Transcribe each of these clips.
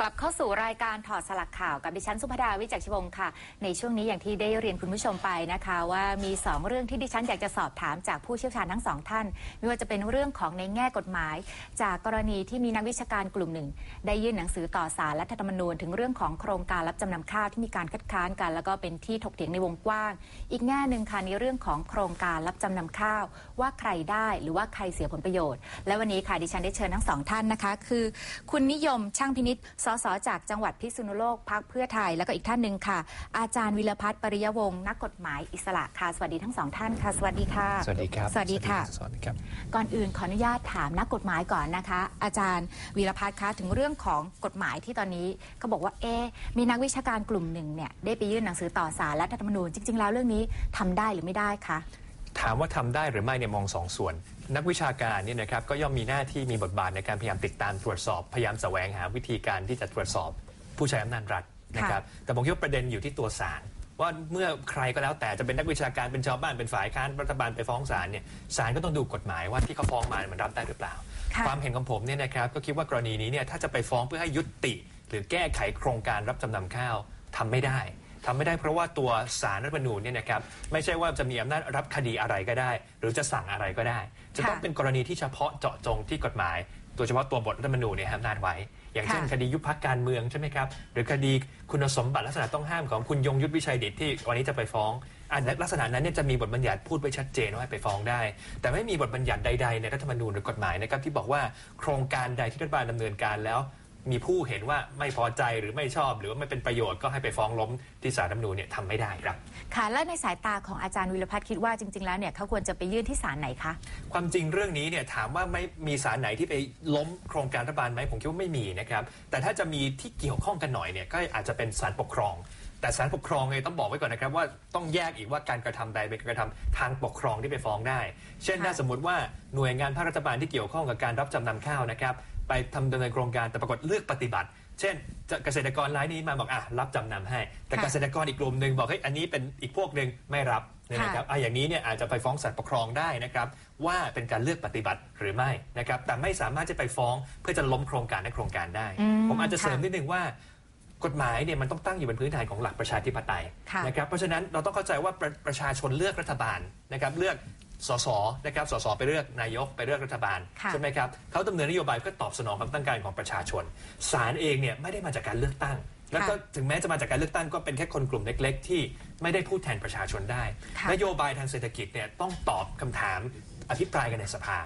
กลับเข้าสู่รายการถอดสลักข่าวกับดิฉันสุภดาวิจักรชวงศ์ค่ะ ในช่วงนี้อย่างที่ได้เรียนคุณผู้ชมไปนะคะ ว่ามี 2 เรื่องที่ดิฉันอยากจะสอบถามจากผู้เชี่ยวชาญทั้งสองท่าน ไม่ว่าจะเป็นเรื่องของในแง่กฎหมาย จากกรณีที่มีนักวิชาการกลุ่มหนึ่ง ได้ยื่นหนังสือต่อศาลรัฐธรรมนูญถึงเรื่องของโครงการรับจำนำข้าวที่มีการคัดค้านกัน แล้วก็เป็นที่ถกเถียงในวงกว้าง อีกแง่หนึ่งค่ะในเรื่องของโครงการรับจำนำข้าว ว่าใครได้หรือว่าใครเสียผลประโยชน์ และวันนี้ค่ะดิฉันได้เชิญทั้งสองท่านนะคะ คือ คุณนิยมช่างพินิษสสจากจังหวัดพิษณุโลกพักเพื่อไทย แล้วก็อีกท่านหนึ่งค่ะ อาจารย์วิรพัฒน์ปริยวงศ์นักกฎหมายอิสระค่ะ สวัสดีทั้งสองท่านค่ะ สวัสดีค่ะ สวัสดีครับ สวัสดีค่ะ สวัสดีครับ ก่อนอื่นขออนุญาตถามนักกฎหมายก่อนนะคะ อาจารย์วีรพัฒน์คะถึงเรื่องของกฎหมายที่ตอนนี้เขาบอกว่าเอ๊ะมีนักวิชาการกลุ่มหนึ่งเนี่ยได้ไปยื่นหนังสือต่อศาลรัฐธรรมนูญจริงๆแล้วเรื่องนี้ทำได้หรือไม่ได้คะถามว่าทำได้หรือไม่เนี่ยมองสองส่วน นักวิชาการเนี่ยนะครับก็ย่อมมีหน้าที่มีบทบาทในการพยายามติดตามตรวจสอบพยายามแสวงหาวิธีการที่จะตรวจสอบผู้ใช้อำนาจรัฐนะครับแต่ผมคิดว่าประเด็นอยู่ที่ตัวศาลว่าเมื่อใครก็แล้วแต่จะเป็นนักวิชาการเป็นชาวบ้านเป็นฝ่ายค้านรัฐบาลไปฟ้องศาลเนี่ยศาลก็ต้องดูกฎหมายว่าที่เขาฟ้องมามันรับได้หรือเปล่าค่ะความเห็นของผมเนี่ยนะครับก็คิดว่ากรณีนี้เนี่ยถ้าจะไปฟ้องเพื่อให้ยุติ หรือแก้ไขโครงการรับจำนำข้าวทำไม่ได้ ทำไม่ได้เพราะว่าตัวสารรัฐธรรมนูญเนี่ยนะครับไม่ใช่ว่าจะมีอำนาจรับคดีอะไรก็ได้ หรือจะสั่งอะไรก็ได้ จะต้องค่ะเป็นกรณีที่เฉพาะเจาะจงที่กฎหมาย โดยเฉพาะตัวบทรัฐธรรมนูญเนี่ยให้อำนาจไว้ อย่างเช่นค่ะ คดียุบพักการเมืองใช่ไหมครับหรือคดีคุณสมบัติลักษณะต้องห้ามของคุณยงยุทธวิชัยดิตที่วันนี้จะไปฟ้องอันลักษณะนั้นเนี่ยจะมีบทบัญญัติพูดไว้ชัดเจนว่าให้ไปฟ้องได้ แต่ไม่มีบทบัญญัติใดๆในรัฐธรรมนูญหรือกฎหมายนะครับที่บอกว่าโครงการใดที่รัฐบาลดำเนินการแล้ว มีผู้เห็นว่าไม่พอใจหรือไม่ชอบ หรือว่าไม่เป็นประโยชน์ก็ให้ไปฟ้องล้มที่ศาลรัฐธรรมนูญเนี่ยทำไม่ได้ครับ ค่ะและในสายตาของอาจารย์วิรพัฒน์คิดว่าจริง ๆ แล้วเนี่ยเขาควรจะไปยื่นที่ศาลไหนคะ ความจริงเรื่องนี้เนี่ยถามว่าไม่มีสารไหนที่ไปล้มโครงการรัฐบาลไหมผมคิดว่าไม่มีนะครับแต่ถ้าจะมีที่เกี่ยวข้องกันหน่อยเนี่ยก็อาจจะเป็นสารปกครอง แต่สารปกครองเนี่ยต้องบอกไว้ก่อนนะครับว่าต้องแยกอีกว่าการกระทำใดเป็นการกระทำทางปกครองที่ไปฟ้องได้ เช่นค่ะ ถ้าสมมติว่าหน่วยงานภาครัฐบาลที่เกี่ยวข้องกับการรับจำนำข้าวนะครับ ไปทำดำเนินโครงการแต่ปรากฏเลือกปฏิบัติ เช่นจะเกษตรกรรายนี้มาบอกอะรับจำนำให้ แต่ค่ะเกษตรกรอีกกลุ่มหนึ่งบอกเฮ้ยอันนี้เป็นอีกพวกหนึ่งไม่รับเนี่ยนะครับอะอย่างนี้เนี่ยอาจจะไปฟ้องศาลปกครองได้นะครับว่าเป็นการเลือกปฏิบัติหรือไม่นะครับแต่ไม่สามารถจะไปฟ้องเพื่อจะล้มโครงการในโครงการได้อืมผมอาจจะเสริมค่ะนิดนึงว่ากฎหมายเนี่ยมันต้องตั้งอยู่บนพื้นฐานของหลักประชาธิปไตยค่ะนะครับเพราะฉะนั้นเราต้องเข้าใจว่าประประชาชนเลือกรัฐบาลนะครับเลือก สสนะครับสสไปเลือกนายกไปเลือกรัฐบาลค่ะ ใช่ไหมครับเขาดำเนินนโยบายเพื่อตอบสนองความต้องการของประชาชนศาลเองเนี่ยไม่ได้มาจากการเลือกตั้ง แล้วก็ถึงแม้จะมาจากการเลือกตั้งก็เป็นแค่คนกลุ่มเล็ก ๆ ที่ไม่ได้พูดแทนประชาชนได้ ค่ะ นโยบายทางเศรษฐกิจเนี่ยต้องตอบคำถามอภิปรายกันในสภา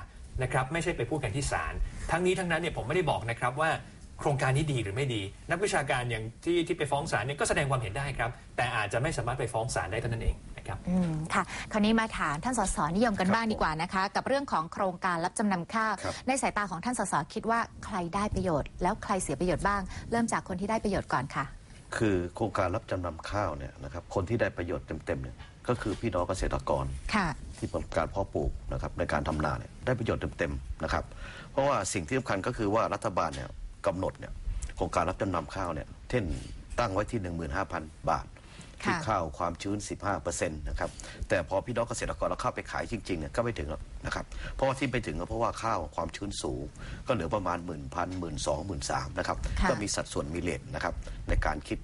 นะครับไม่ใช่ไปพูดกันที่ศาลทั้งนี้ทั้งนั้นเนี่ยผมไม่ได้บอกนะครับว่าโครงการนี้ดีหรือไม่ดี นักวิชาการอย่างที่ที่ไปฟ้องศาลเนี่ยก็แสดงความเห็นได้ครับ แต่อาจจะไม่สามารถไปฟ้องศาลได้เท่านั้นเองนะ ครับ อืมค่ะ คราวนี้มาถามท่านสสนิยมกันครับบ้างดีกว่านะคะ กับเรื่องของโครงการรับจำนำข้าว ครับ ในสายตาของท่านสสคิดว่าใครได้ประโยชน์ แล้วใครเสียประโยชน์บ้าง เริ่มจากคนที่ได้ประโยชน์ก่อนค่ะ คือโครงการรับจำนำข้าวเนี่ยนะครับคนที่ได้ประโยชน์เต็มๆเนี่ยก็คือพี่น้องเกษตรกรค่ะ ที่เป็นการเพาะปลูกนะครับในการทำนาเนี่ยได้ประโยชน์เต็มๆนะครับเพราะว่าสิ่งที่สำคัญก็คือว่ารัฐบาลเนี่ยกำหนดเนี่ยโครงการรับจำนำข้าวเนี่ยเช่นตั้งไว้ที่ 15,000 บาท ที่ค่ะข้าวความชื้น 15%นะครับแต่พอพี่น้องเกษตรกรเราเข้าไปขายจริงๆเนี่ยก็ไม่ถึงหรอกนะครับเพราะว่าที่ไปถึงก็เพราะว่าข้าวความชื้นสูง ก็เหลือประมาณ 1 0 0 0 0 1 2 0 0 0 1 3 0 0นะครับค่ะก็มีสัดส่วนมีเลทนะครับในการคิด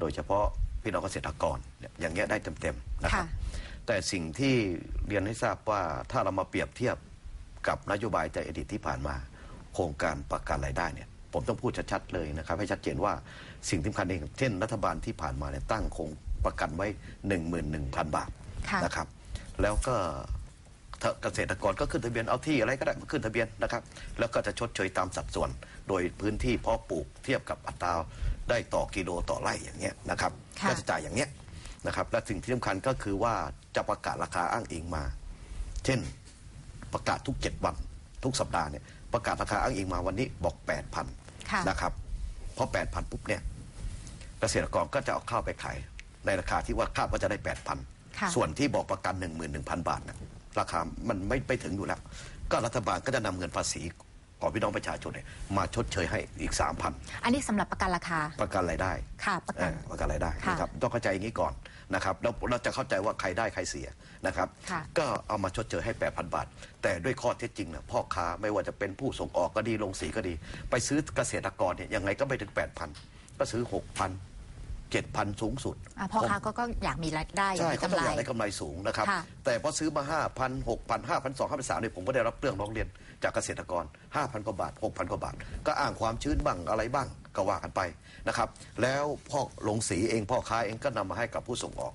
โดยเฉพาะพี่น้องเกษตรกรเนี่ยอย่างเงี้ยได้เต็มๆนะครับค่ะแต่สิ่งที่เรียนให้ทราบว่าถ้าเรามาเปรียบเทียบกับนโยบายแต่อดีตที่ผ่านมา โครงการประกันรายได้เนี่ยผมต้องพูดชัดๆเลยนะครับ ให้ชัดเจนว่าสิ่งที่สำคัญเองเช่นรัฐบาลที่ผ่านมาเนี่ยตั้งโครง ประกันไว้ 11,000 บาทค่ะนะครับ แล้วก็ถ้าเกษตรกรก็ขึ้นทะเบียนเอาที่อะไรก็ได้มาขึ้นทะเบียนนะครับ แล้วก็จะชดเชยตามสัดส่วน โดยพื้นที่เพาะปลูกเทียบกับอัตราได้ต่อกิโลต่อไร่อย่างเงี้ยนะครับค่ะ ก็จะจ่ายอย่างเงี้ยนะครับ และสิ่งที่สำคัญก็คือว่าจะประกาศราคาอ้างอิงมา เช่นประกาศทุกเจ็ดวัน ทุกสัปดาห์เนี่ยประกาศราคาอ้างอิงมาวันนี้บอกแปดพันค่ะ นะครับพอแปดพันปุ๊บเนี่ยเกษตรกรก็จะเอาข้าวไปขาย ในราคาที่ว่าคาดว่าจะได้แปดพันค่ะส่วนที่บอกประกันหนึ่งหมื่นหนึ่งพันบาทเนี่ยราคามันไม่ไปถึงอยู่แล้ว ก็รัฐบาลก็จะนำเงินภาษีของพี่น้องประชาชนเนี่ยมาชดเชยให้อีก 3,000 อันนี้สำหรับประกันราคา ประกันรายได้ ค่ะ ประกันเออประกันรายได้ค่ะนะครับต้องเข้าใจอย่างนี้ก่อนนะครับแล้วเราจะเข้าใจว่าใครได้ใครเสียนะครับค่ะก็เอามาชดเชยให้ 8,000 บาท แต่ด้วยข้อเท็จจริงนะพ่อค้าไม่ว่าจะเป็นผู้ส่งออกก็ดีลงสีก็ดี ไปซื้อเกษตรกรเนี่ยยังไงก็ไม่ถึง 8,000 ก็ซื้อ 6,000 7,000 สูงสุดอะพ่อค้าก็ก็อยากมีรายได้อยากใช่มีเขากำต้องไรอยากได้กำไรสูงนะครับ ค่ะ แต่พอซื้อมา 5,000 6,000 5,200 5,300เนี่ยผมก็ได้รับเรื่องร้องเรียนจากเกษตรกร 5,000 กว่าบาท 6,000 กว่าบาท ก็อ้างความชื้นบ้างอะไรบ้างก็ว่ากันไปนะครับ แล้วพ่อลงสีเองพ่อค้าเองก็นำมาให้กับผู้ส่งออก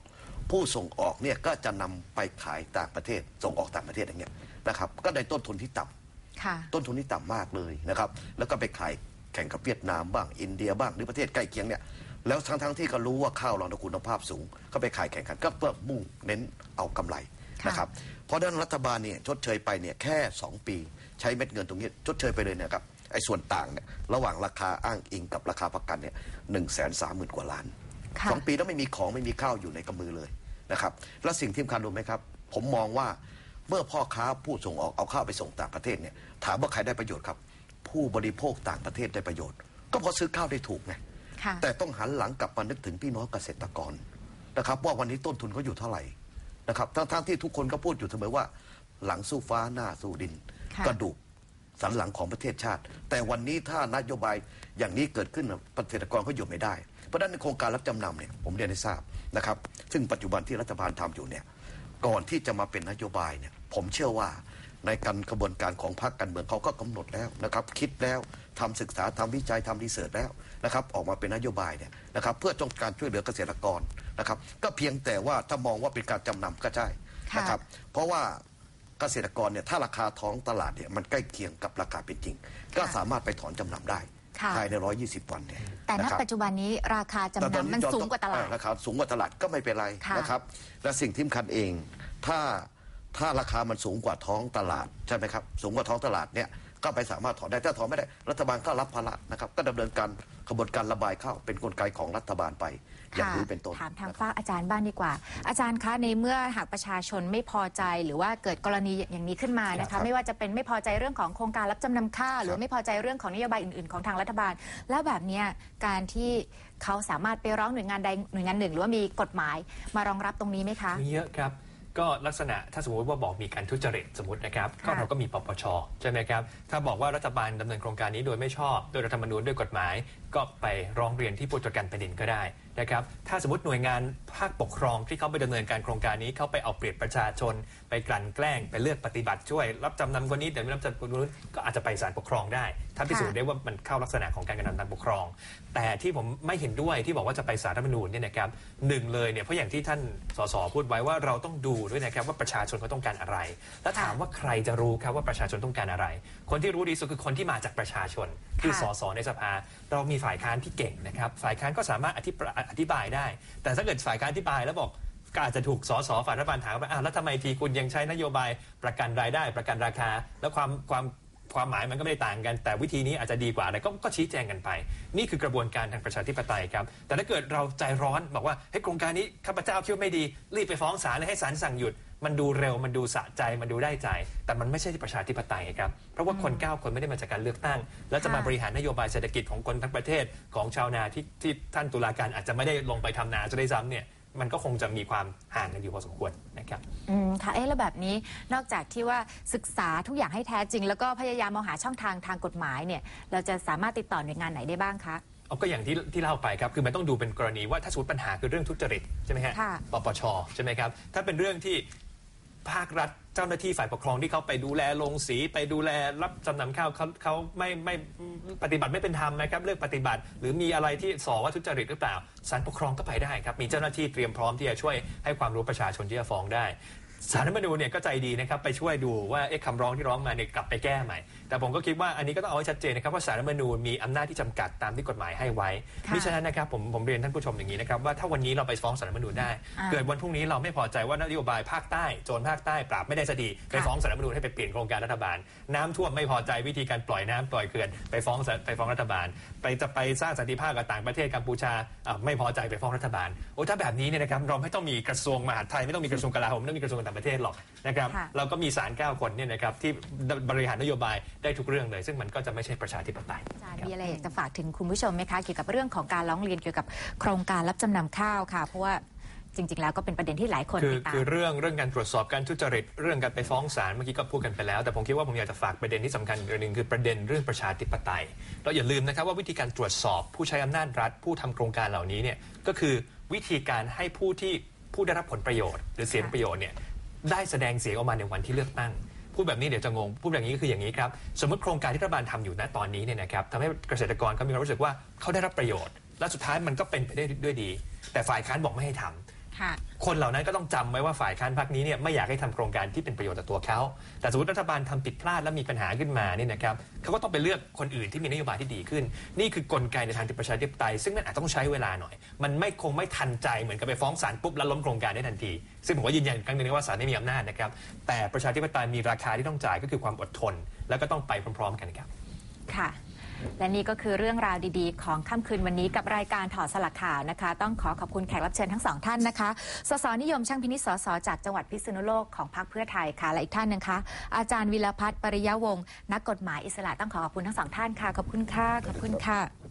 ผู้ส่งออกเนี่ยก็จะนำไปขายต่างประเทศ ส่งออกต่างประเทศอย่างเงี้ยนะครับ ก็ได้ต้นทุนที่ต่ำ ค่ะ ต้นทุนที่ต่ำมากเลยนะครับ แล้วก็ไปขายแข่งกับเวียดนามบ้าง อินเดียบ้างหรือประเทศใกล้เคียงเนี่ย แล้วทั้งทั้งๆที่ก็รู้ว่าข้าวเราในคุณภาพสูง ก็ไปขายแข่งขัน ก็เพื่อมุ่งเน้นเอากำไรค่ะนะครับเพราะฉะนั้นรัฐบาลเนี่ยชดเชยไปเนี่ยแค่ 2 ปี ใช้เม็ดเงินตรงนี้ชดเชยไปเลยนะครับไอ้ส่วนต่างเนี่ยระหว่างราคาอ้างอิงกับราคาประกันเนี่ยหนึ่งแสนสามหมื่นกว่าล้านค่ะสองปีแล้วไม่มีของไม่มีข้าวอยู่ในกำมือเลยนะครับแล้วสิ่งที่สำคัญรู้ไหมครับ ผมมองว่าเมื่อพ่อค้าผู้ส่งออกเอาข้าวไปส่งต่างประเทศเนี่ยถามว่าใครได้ประโยชน์ครับ ผู้บริโภคต่างประเทศได้ประโยชน์ ก็เพราะซื้อข้าวได้ถูกไงค่ะ แต่ต้องหันหลังกลับมานึกถึงพี่น้องเกษตรกรนะครับว่าวันนี้ต้นทุนเขาอยู่เท่าไหร่นะครับทั้งทั้งที่ทุกคนก็พูดอยู่เสมอว่า หลังสู้ฟ้าหน้าสู้ดินค่ะกระดูกสันหลังของประเทศชาติ แต่วันนี้ถ้านโยบายอย่างนี้เกิดขึ้นน่ะเกษตรกรเขาอยู่ไม่ได้ เพราะฉะนั้นในโครงการรับจำนำเนี่ยผมเรียนให้ทราบนะครับซึ่งปัจจุบันที่รัฐบาลทำอยู่เนี่ยก่อนที่จะมาเป็นนโยบายเนี่ยผมเชื่อว่าในการกระบวนการของพรรคการเมืองเขาก็กำหนดแล้วนะครับ คิดแล้ว ทำศึกษาทำวิจัยทำรีเสิร์ชแล้วนะครับออกมาเป็นนโยบายเนี่ยนะครับเพื่อต้องการช่วยเหลือเกษตรกรนะครับก็เพียงแต่ว่าถ้ามองว่าเป็นการจำนำก็ใช่นะครับเพราะว่าเกษตรกรเนี่ยถ้าราคาท้องตลาดเนี่ยมันใกล้เคียงกับราคาเป็นจริง ก็สามารถไปถอนจำนำได้ค่ะ ภายใน 120 วันเนี่ยแต่ณนะครับ ปัจจุบันนี้ราคาจำแต่ตอนนำมันยอสูงกว่าตลาด เออราคาสูงกว่าตลาดก็ไม่เป็นไรค่ะนะครับ และสิ่งที่สำคัญเอง ถ้าถ้าราคามันสูงกว่าท้องตลาดใช่ไหมครับ สูงกว่าท้องตลาดเนี่ย ก็ไปสามารถถอนได้ถ้าถอนไม่ได้ รัฐบาลก็รับภาระนะครับ ก็ดำเนินการกระบวนการระบายเข้าเป็นกลไกของรัฐบาลไป อย่างนี้เป็นต้นถามทางฝ้ากอาจารย์บ้างดีกว่า อาจารย์คะในเมื่อหากประชาชนไม่พอใจหรือว่าเกิดกรณีอย่างนี้ขึ้นมานะครัคะบไม่ว่าจะเป็นไม่พอใจเรื่องของโครงการรับจำนำข้าวหรือไม่พอใจเรื่องของนโยบายอื่นๆ ของทางรัฐบาล แล้วแบบเนี้ยการที่เขาสามารถไปร้องหน่วยงานใดหน่วยงานหนึ่ง หรือว่ามีกฎหมายมารองรับตรงนี้ไหมคะมีเยอะครับ ก็ลักษณะถ้าสมมติว่าบอกมีการทุจริตสมมตินะครับก็ค่ะเราก็มีปปชใช่ไหมครับถ้าบอกว่ารัฐบาลดำเนินโครงการนี้โดยไม่ชอบโดยรัฐธรรมนูญด้วยกฎหมาย ก็ไปร้องเรียนที่ผู้ตรวจการแผ่นดินก็ได้นะครับถ้าสมมติหน่วยงาน ภาคปกครองที่เขาไปดำเนินการโครงการนี้เขาไปเอาเปรียบประชาชน ไปกลั่นแกล้งไปเลือกปฏิบัติช่วย รับจำนำคนนี้แต่ไม่รับจำนำคนนู้นก็อาจจะไปศาลปกครองได้ ถ้าพิสูจน์ได้ว่ามันเข้าลักษณะของการกระทำทางปกครอง แต่ที่ผมไม่เห็นด้วยที่บอกว่าจะไปสารรัฐธรรมนูญเนี่ยนะครับหนึ่งเลยเนี่ยเพราะอย่างที่ท่านสสพูดไว้ว่าเราต้องดูด้วยนะครับว่าประชาชนเขาต้องการอะไร แล้วถามว่าใครจะรู้ครับว่าประชาชนต้องการอะไร คนที่รู้ดีสุดคือคนที่มาจากประชาชน คือสสในสภา เรามีฝ่ายค้านที่เก่งนะครับฝ่ายค้านก็สามารถอธิบายได้ แต่ถ้าเกิดฝ่ายค้านอธิบายแล้วบอกก็อาจจะถูกสสฝ่ายรัฐบาลถามว่าอ้าวแล้วทำไมทีคุณยังใช้นโยบายประกันรายได้ประกันราคา แล้วความความความหมายมันก็ไม่ได้ต่างกัน แต่วิธีนี้อาจจะดีกว่าอะไรก็ก็ชี้แจงกันไป นี่คือกระบวนการทางประชาธิปไตยครับ แต่ถ้าเกิดเราใจร้อนบอกว่าให้ยโครงการนี้ข้าพเจ้าคิดว่าไม่ดี รีบไปฟ้องศาลเลยให้ศาลสั่งหยุด มันดูเร็วมันดูสะใจมันดูได้ใจ แต่มันไม่ใช่ประชาธิปไตยครับเพราะว่าคนเก้าคนไม่ได้มาจากการเลือกตั้ง แล้วจะมาค่ะบริหารนโยบายเศรษฐกิจของคนทั้งประเทศของชาวนาที่ที่ท่านตุลาการอาจจะไม่ได้ลงไปทำนาจะได้ซ้ำเนี่ย มันก็คงจะมีความห่างกันอยู่พอสมควรนะครับ อืมค่ะ เอ๊ะแล้วแบบนี้นอกจากที่ว่าศึกษาทุกอย่างให้แท้จริง แล้วก็พยายามมองหาช่องทางทางกฎหมายเนี่ย เราจะสามารถติดต่อหน่วยงานไหนได้บ้างคะ เอาก็อย่างที่ที่เล่าไปครับ คือมันต้องดูเป็นกรณีว่าถ้าสมมติปัญหาคือเรื่องทุจริตใช่ไหมฮะค่ะ ปปชใช่ไหมครับ ถ้าเป็นเรื่องที่ภาครัฐ เจ้าหน้าที่ฝ่ายปกครองที่เขาไปดูแลลงสีไปดูแลรับจำนำข้าวเขาเขาไม่ไม่ปฏิบัติไม่เป็นธรรมนะครับเลือกปฏิบัติ หรือมีอะไรที่สอว่าทุจริตหรือเปล่าศาลปกครองก็ไปได้ครับมีเจ้าหน้าที่เตรียมพร้อมที่จะช่วยให้ความรู้ประชาชนที่จะฟ้องได้ สารรัฐธรรมนูญเนี่ยก็ใจดีนะครับไปช่วยดูว่าเอ๊ะคำร้องที่ร้องมาเนี่ยกลับไปแก้ใหม่ แต่ผมก็คิดว่าอันนี้ก็ต้องเอาให้ชัดเจนนะครับว่าสารรัฐธรรมนูญมีอำนาจที่จำกัดตามที่กฎหมายให้ไว้ค่ะมิฉะนั้นนะครับผมผมเรียนท่านผู้ชมอย่างนี้นะครับว่าถ้าวันนี้เราไปฟ้องสารรัฐธรรมนูญได้ อ่าเกิดวันพรุ่งนี้เราไม่พอใจว่านโยบายภาคใต้โจรภาคใต้ปราบไม่ได้สักทีไปค่ะ ฟ้องสารรัฐธรรมนูญให้ไปเปลี่ยนโครงการรัฐบาล น้ำท่วมไม่พอใจวิธีการปล่อยน้ำปล่อยเขื่อนไปฟ้องสารไปฟ้องรัฐบาล ไปจะไปสร้างสันติภาพกับต่างประเทศกัมพูชาอะไม่พอใจไปฟ้องรัฐบาลโอ้ถ้าแบบนี้เนี่ยนะครับเราไม่ต้องมีกระทรวงมหาดไทยไม่ต้องมีกระทรวงกลาโหมไม่ต้องมีกระทรวงต่างประเทศหรอกนะครับค่ะ เราก็มีสารเก้าคนเนี่ยนะครับที่บริหารนโยบายได้ทุกเรื่องเลย ซึ่งมันก็จะไม่ใช่ประชาธิปไตยอาจารย์มีอะไรอยากจะฝากถึงคุณผู้ชมไหมคะเกี่ยวกับเรื่องของการร้องเรียนเกี่ยวกับโครงการรับจำนำข้าวค่ะ เพราะว่าจริง ๆ แล้วก็เป็นประเด็นที่หลายคนคือติดตาม คือเรื่องเรื่องการตรวจสอบการทุจริตเรื่องการไปฟ้องศาลเมื่อกี้ก็พูดกันไปแล้ว แต่ผมคิดว่าผมอยากจะฝากประเด็นที่สำคัญอีกประเด็นหนึ่งคือประเด็นเรื่องประชาธิปไตยเราอย่าลืมนะครับว่าวิธีการตรวจสอบผู้ใช้อำนาจรัฐ ผู้ทำโครงการเหล่านี้เนี่ยก็คือวิธีการให้ผู้ที่ผู้ได้รับผลประโยชน์ หรือเสียประโยชน์เนี่ย ได้แสดงเสียงออกมาในวันที่เลือกตั้ง พูดแบบนี้เดี๋ยวจะงง พูดแบบนี้ก็คืออย่างนี้ครับ สมมติโครงการที่รัฐบาลทำอยู่ณตอนนี้เนี่ยนะครับทำให้เกษตรกรเขามีความรู้สึกว่าเขาได้รับประโยชน์ และสุดท้ายมันก็เป็นไปได้ด้วยดี แต่ฝ่ายค้านบอกไม่ให้ทำ ค่ะ คนเหล่านั้นก็ต้องจำไว้ว่าฝ่ายค้านพรรคนี้เนี่ยไม่อยากให้ทำโครงการที่เป็นประโยชน์ต่อตัวเขา แต่สมมติรัฐบาลทำผิดพลาดแล้วมีปัญหาขึ้นมาเนี่ยนะครับเขาก็ต้องไปเลือกคนอื่นที่มีนโยบายที่ดีขึ้น นี่คือกลไกในทางประชาธิปไตย ซึ่งมันอาจต้องใช้เวลาหน่อย มันไม่คงไม่ทันใจเหมือนกับไปฟ้องศาลปุ๊บแล้วล้มโครงการได้ทันที ซึ่งผมก็ยืนยันอีกครั้งหนึงว่าศาลไม่มีอำนาจนะครับ แต่ประชาธิปไตยมีราคาที่ต้องจ่ายก็คือความอดทน แล้วก็ต้องไปพร้อม ๆ กันครับ ค่ะ และนี่ก็คือเรื่องราวดีๆ ของค่ำคืนวันนี้กับรายการถอดสลักข่าวนะคะ ต้องขอขอบคุณแขกรับเชิญทั้งสองท่านนะคะ สสนิยมช่างพินิจสสจากจังหวัดพิษณุโลกของพรรคเพื่อไทยค่ะ และอีกท่านหนึงคะ อาจารย์วิรพัฒน์ปริยะวงศ์นักกฎหมายอิสระต้องขอขอบคุณทั้งสองท่านค่ะ ขอบคุณค่ะ ขอบคุณค่ะ